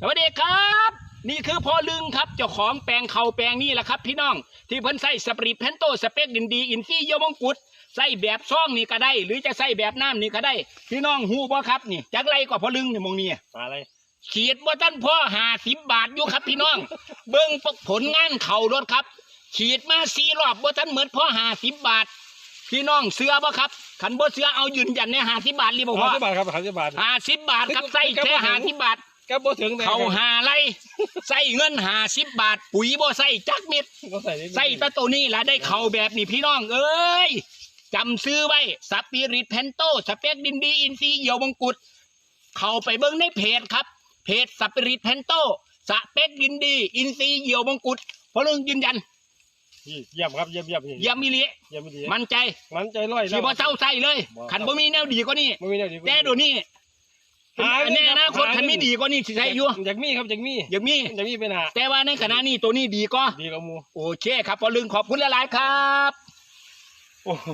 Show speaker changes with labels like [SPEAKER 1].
[SPEAKER 1] สวัสดีครับ นี่คือพ่อลึงครับเจ้าของแปลงเขาแปลงนี่แหละครับพี่น้อง ที่เพิ่นใส่สปริตเพนโตสเปกดินดีอินซี่เยมงกุฎใส่แบบซ่องนี่ก็ได้ หรือจะใส่แบบน้ำนี่ก็ได้ พี่น้องฮู้บ่ครับนี่จักไรก็พ่อลึงนี่มองนี่
[SPEAKER 2] มาเลย
[SPEAKER 1] ฉีดว่าท่านพ่อหาสิบบาทอยู่ครับ พี่น้อง เบิ่งผลงานเข่ารถครับฉีดมาสี่รอบว่าท่านเหมือนพ่อหาสิบบาท พี่น้องเสือบ่ครับขันบ่เสือเอายืนยันในหาสิบบาทรีบบอก
[SPEAKER 2] ห้า
[SPEAKER 1] ว่า
[SPEAKER 2] สิบบาทครับห้าสิบบาท
[SPEAKER 1] หาสิบบาทครับใส่แค่หาสิบบาท
[SPEAKER 2] ก็บ่ถึงแต่
[SPEAKER 1] เขาหาไรใส่เงินหาสิบบาท ปุ๋ยบ่ใส่จักเม็ด
[SPEAKER 2] ก็ใส่นิด
[SPEAKER 1] ใส่แตะตัวนี้ละได้เข่าแบบนี้พี่น้องเอ้ยจำซื้อไว้สปิริตเพนโตสเปกดินดีอินซีเหี่ยวมงกุฎเข้าไปเบิ่งในเพจครับ เพจสปิริตเพนโตสเปกดินดี อินซีเหี่ยวมงกุฎเพราะลุงยืนยัน
[SPEAKER 2] เยี่ยมครับเยี่ยมเยี่ยม
[SPEAKER 1] เยี่ยมมิลิ
[SPEAKER 2] เยี่ยมดี
[SPEAKER 1] มั่นใจ
[SPEAKER 2] มันใจร้อย
[SPEAKER 1] สิบ่เศร้าใส่เลยขันบ่มีแนวดีกว่านี้
[SPEAKER 2] ไม่มีแนวดี
[SPEAKER 1] แต่เดูนี่ในอนาคตขันมีดีกว่านี้สิใส่อยู่
[SPEAKER 2] อยากมีครับอยากมี
[SPEAKER 1] ยังมี
[SPEAKER 2] อยากมีเป็นหา
[SPEAKER 1] แต่ว่าในขณะนี้ตัวนี้ดีก็
[SPEAKER 2] ดีกว่าหมู
[SPEAKER 1] โอเคครับพอลึงขอบคุณหลายๆครับ
[SPEAKER 2] โอ้โห